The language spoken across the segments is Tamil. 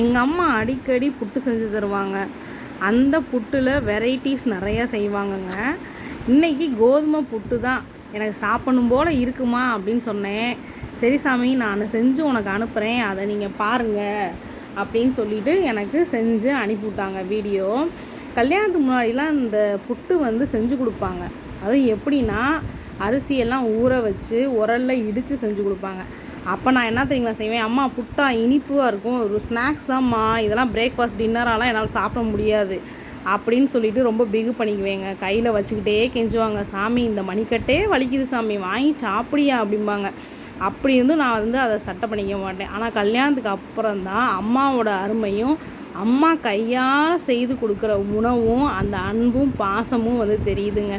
எங்கள் அம்மா அடிக்கடி புட்டு செஞ்சு தருவாங்க. அந்த புட்டில் வெரைட்டிஸ் நிறையா செய்வாங்கங்க. இன்றைக்கி கோதுமை புட்டு தான். எனக்கு சாப்பிடணும் போல் இருக்குமா அப்படின்னு சொன்னேன். சரி சாமி நான் செஞ்சு உனக்கு அனுப்புகிறேன் அதை நீங்கள் பாருங்கள் அப்படின்னு சொல்லிட்டு எனக்கு செஞ்சு அனுப்பிவிட்டாங்க வீடியோ. கல்யாணத்துக்கு முன்னாடிலாம் இந்த புட்டு வந்து செஞ்சு கொடுப்பாங்க. அதுவும் எப்படின்னா அரிசியெல்லாம் ஊற வச்சு உரலில் இடித்து செஞ்சு கொடுப்பாங்க. அப்போ நான் என்ன தெரியுங்களா செய்வேன்? அம்மா புட்டா இனிப்பாக இருக்கும். ஒரு ஸ்நாக்ஸ் தான்மா இதெல்லாம் பிரேக்ஃபாஸ்ட் டின்னராலாம் என்னால் சாப்பிட முடியாது. அப்படின்னு சொல்லிட்டு ரொம்ப பிகு பண்ணிக்குவேங்க. கையில் வச்சுக்கிட்டே கெஞ்சுவாங்க. சாமி இந்த மணிக்கட்டே வலிக்குது சாமி. வாங்கி சாப்பிடியா? அப்படிம்பாங்க. அப்படி இருந்து நான் வந்து அதை சட்டை பண்ணிக்க மாட்டேன். ஆனால் கல்யாணத்துக்கு அப்புறம் தான் அம்மாவோட அருமையும் அம்மா கையால் செய்து கொடுக்குற உணவும் அந்த அன்பும் பாசமும் வந்து தெரியுதுங்க.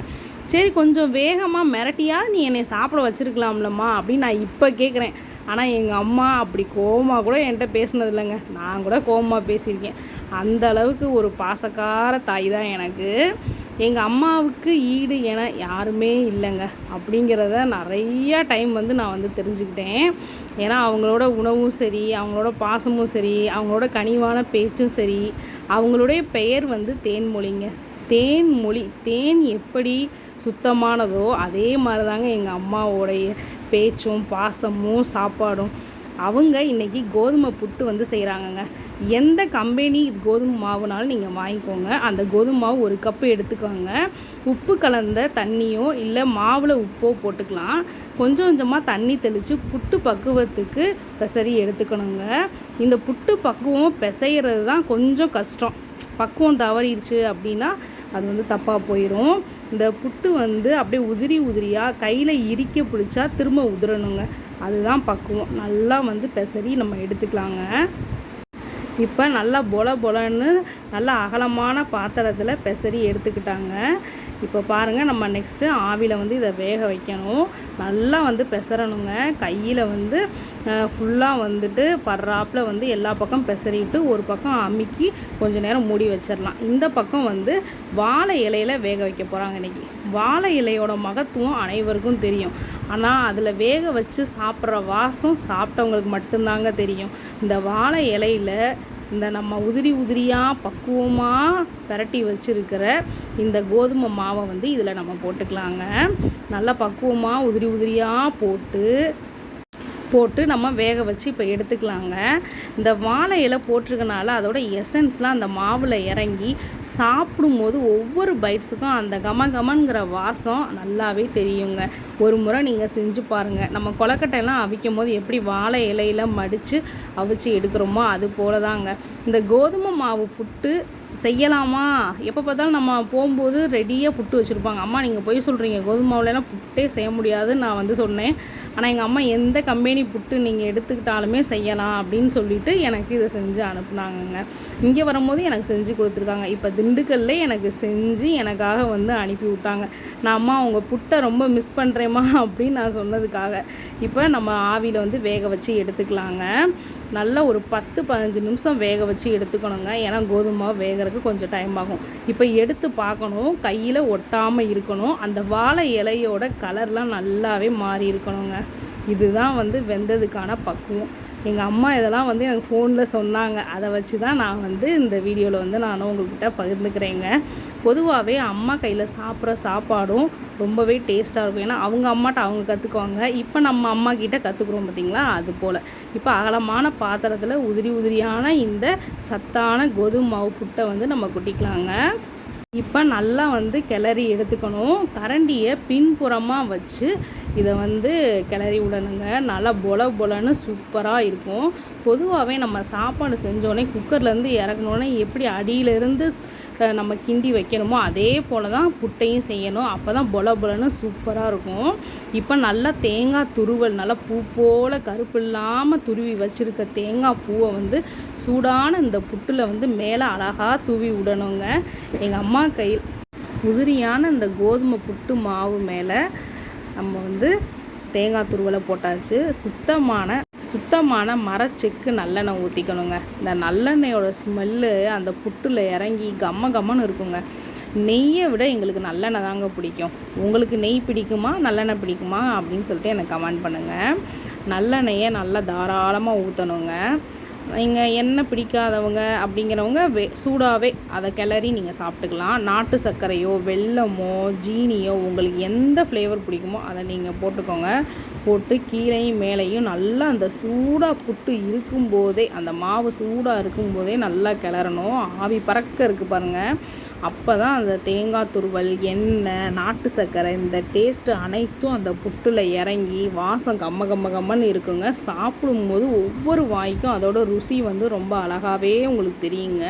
சரி கொஞ்சம் வேகமாக மிரட்டியா நீ என்னை சாப்பிட வச்சுருக்கலாம்லம்மா அப்படின்னு நான் இப்போ கேட்குறேன் ஆனால் எங்கள் அம்மா அப்படி கோமா கூட என்கிட்ட பேசினது இல்லைங்க நான் கூட கோமா பேசியிருக்கேன். அந்த அளவுக்கு ஒரு பாசக்கார தாய் தான் எனக்கு. எங்கள் அம்மாவுக்கு ஈடு என யாருமே இல்லைங்க. அப்படிங்கிறத நிறையா டைம் வந்து நான் வந்து தெரிஞ்சுக்கிட்டேன். ஏன்னா அவங்களோட உணவும் சரி அவங்களோட பாசமும் சரி அவங்களோட கனிவான பேச்சும் சரி அவங்களுடைய பெயர் வந்து தேன்மொழிங்க தேன்மொழி தேன் எப்படி சுத்தமானதோ அதே மாதிரி தாங்க எங்கள் அம்மாவோடைய பேச்சும் பாசமும் சாப்பாடும். அவங்க இன்றைக்கி கோதுமை புட்டு வந்து செய்கிறாங்கங்க எந்த கம்பெனி கோதுமை மாவுனாலும் நீங்கள் வாங்கிக்கோங்க. அந்த கோதுமை மாவு ஒரு கப்பு எடுத்துக்கோங்க. உப்பு கலந்த தண்ணியோ இல்லை மாவில் உப்போ போட்டுக்கலாம். கொஞ்சம் கொஞ்சமாக தண்ணி தெளித்து புட்டு பக்குவத்துக்கு பெசரி எடுத்துக்கணுங்க. இந்த புட்டு பக்குவம் பிசைகிறது தான் கொஞ்சம் கஷ்டம். பக்குவம் தவறிடுச்சு அப்படின்னா அது வந்து தப்பாக போயிடும் இந்த புட்டு வந்து அப்படியே உதிரி உதிரியாக கையில் இரிக்க பிடிச்சா திரும்ப உதிரணுங்க. அதுதான் பக்குவம். நல்லா வந்து பெசரி நம்ம எடுத்துக்கலாங்க. இப்போ நல்லா பொல பொலன்னு நல்லா அகலமான பாத்திரத்தில் பெசரி எடுத்துக்கிட்டாங்க. இப்போ பாருங்கள் நம்ம நெக்ஸ்ட்டு ஆவியில் வந்து இதை வேக வைக்கணும். நல்லா வந்து பெசரணுங்க. கையில் வந்து ஃபுல்லாக வந்துட்டு படுறாப்பில் வந்து எல்லா பக்கம் பெசரிட்டு ஒரு பக்கம் அமுக்கி கொஞ்சம் நேரம் மூடி வச்சிடலாம். இந்த பக்கம் வந்து வாழை இலையில் வேக வைக்க போகிறாங்க இன்றைக்கி வாழை இலையோட மகத்துவம் அனைவருக்கும் தெரியும். ஆனால் அதில் வேக வச்சு சாப்பிட்ற வாசம் சாப்பிட்டவங்களுக்கு மட்டும்தாங்க தெரியும். இந்த வாழை இலையில் இந்த நம்ம உதிரி உதிரியாக பக்குவமாக பரட்டி வச்சுருக்கிற இந்த கோதுமை மாவை வந்து இதில் நம்ம போட்டுக்கலாங்க. நல்லா பக்குவமாக உதிரி உதிரியாக போட்டு போட்டு நம்ம வேக வச்சு இப்போ எடுத்துக்கலாங்க. இந்த வாழை இலை போட்டிருக்கனால அதோட எசன்ஸ்லாம் அந்த மாவில் இறங்கி சாப்பிடும்போது ஒவ்வொரு பைட்ஸுக்கும் அந்த கம கமங்கிற வாசம் நல்லாவே தெரியுங்க. ஒரு முறை நீங்கள் செஞ்சு பாருங்கள் நம்ம கொலக்கட்டையெல்லாம் அவிக்கும் போது எப்படி வாழை இலையில மடித்து அவிச்சு எடுக்கிறோமோ அது போல தாங்க இந்த கோதுமை மாவு புட்டு செய்யலாமா? எப்போ பார்த்தாலும் நம்ம போகும்போது ரெடியாக புட்டு வச்சுருப்பாங்க. அம்மா நீங்கள் போய் சொல்கிறீங்க கோதுமை மாவுலலாம் புட்டே செய்ய முடியாதுன்னு நான் வந்து சொன்னேன். ஆனால் எங்கள் அம்மா எந்த கம்பெனி புட்டு நீங்கள் எடுத்துக்கிட்டாலுமே செய்யலாம் அப்படின்னு சொல்லிட்டு எனக்கு இதை செஞ்சு அனுப்புனாங்கங்க. இங்கே வரும்போது எனக்கு செஞ்சு கொடுத்துருக்காங்க. இப்போ திண்டுக்கல்ல எனக்கு செஞ்சு எனக்காக வந்து அனுப்பி விட்டாங்க. நான் அம்மா அவங்க புட்டை ரொம்ப மிஸ் பண்ணுறேம்மா அப்படின்னு நான் சொன்னதுக்காக. இப்போ நம்ம ஆவியில் வந்து வேக வச்சு எடுத்துக்கலாங்க. நல்லா ஒரு பத்து பதினஞ்சு நிமிஷம் வேக வச்சு எடுத்துக்கணுங்க. ஏன்னா கோதுமை வேகிறதுக்கு கொஞ்சம் டைம் ஆகும். இப்போ எடுத்து பார்க்கணும். கையில் ஒட்டாமல் இருக்கணும். அந்த வாழை இலையோட கலர்லாம் நல்லாவே மாறி இருக்கணுங்க. இதுதான் வந்து வெந்ததுக்கான பக்குவம். எங்கள் அம்மா இதெல்லாம் வந்து எனக்கு ஃபோனில் சொன்னாங்க. அதை வச்சு தான் நான் வந்து இந்த வீடியோவில் வந்து நான் உங்கள்கிட்ட பகிர்ந்துக்கிறேங்க. பொதுவாகவே அம்மா கையில் சாப்பிட்ற சாப்பாடும் ரொம்பவே டேஸ்ட்டாக இருக்கும். ஏன்னா அவங்க அம்மாட்ட அவங்க கற்றுக்குவாங்க இப்போ நம்ம அம்மா கிட்ட கற்றுக்குறோம் பார்த்தீங்களா அது போல். இப்போ அகலமான பாத்திரத்தில் உதிரி உதிரியான இந்த சத்தான கோதுமை மாவு புட்டை வந்து நம்ம கொட்டிக்கலாங்க. இப்போ நல்லா வந்து கிளறி எடுத்துக்கணும். கரண்டியை பின்புறமாக வச்சு இதை வந்து கிளறி விடணுங்க. நல்லா பொல பொலன்னு சூப்பராக இருக்கும். பொதுவாகவே நம்ம சாப்பாடு செஞ்சோடனே குக்கர்லேருந்து இறக்கணுன்னே எப்படி அடியிலேருந்து நம்ம கிண்டி வைக்கணுமோ அதே போல் தான் புட்டையும் செய்யணும். அப்போ தான் பொல பொலன்னு சூப்பராக இருக்கும். இப்போ நல்லா தேங்காய் துருவல் நல்லா பூ போல் கருப்பு இல்லாமல் துருவி வச்சுருக்க தேங்காய் பூவை வந்து சூடான இந்த புட்டில் வந்து மேலே அழகாக தூவி விடணுங்க. எங்கள் அம்மா கையில் உதிரியான இந்த கோதுமை புட்டு மாவு மேலே நம்ம வந்து தேங்காய் துருவலை போட்டாச்சு. சுத்தமான சுத்தமான மரச்செக்கு நல்லெண்ணெய் ஊற்றிக்கணுங்க இந்த நல்லெண்ணெயோட ஸ்மெல்லு அந்த புட்டில் இறங்கி கம்ம கம்மன்னு இருக்குங்க. நெய்யை விட எங்களுக்கு நல்லெண்ணெய் தாங்க பிடிக்கும். உங்களுக்கு நெய் பிடிக்குமா நல்லெண்ணெய் பிடிக்குமா அப்படின்னு சொல்லிட்டு எனக்கு கமெண்ட் பண்ணுங்கள் நல்லெண்ணெயை நல்லா தாராளமாக ஊற்றணுங்க நீங்கள் எண்ணெய் பிடிக்காதவங்க அப்படிங்கிறவங்க வே சூடாகவே அதை கிளறி நீங்கள் சாப்பிட்டுக்கலாம். நாட்டு சர்க்கரையோ வெல்லமோ ஜீனியோ உங்களுக்கு எந்த ஃப்ளேவர் பிடிக்குமோ அதை நீங்கள் போட்டுக்கோங்க. போட்டு கீழையும் மேலேயும் நல்லா அந்த சூடாக புட்டு இருக்கும்போதே அந்த மாவு சூடாக இருக்கும்போதே நல்லா கிளறணும். ஆவி பறக்க இருக்குது பாருங்கள் அப்போ தான் அந்த தேங்காய் துருவல் எண்ணெய் நாட்டு சர்க்கரை இந்த டேஸ்ட்டு அனைத்தும் அந்த புட்டில் இறங்கி வாசம் கம்ம கம்ம கம்மன்னு இருக்குங்க. சாப்பிடும்போது ஒவ்வொரு வாய்க்கும் அதோட ருசி வந்து ரொம்ப அழகாகவே உங்களுக்கு தெரியுங்க.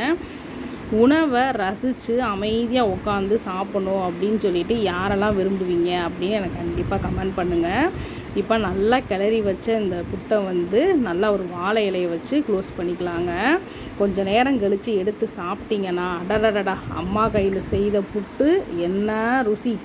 உணவை ரசித்து அமைதியாக உட்காந்து சாப்பிடணும் அப்படின்னு சொல்லிட்டு யாரெல்லாம் விரும்புவீங்க அப்படின்னு எனக்கு கண்டிப்பாக கமெண்ட் பண்ணுங்கள் இப்போ நல்லா கிளறி வச்ச இந்த புட்டை வந்து நல்லா ஒரு வாழை இலையை வச்சு க்ளோஸ் பண்ணிக்கலாங்க. கொஞ்சம் நேரம் கழித்து எடுத்து சாப்பிட்டீங்கன்னா அடடடடா அம்மா கையில் செய்த புட்டு என்ன ருசி.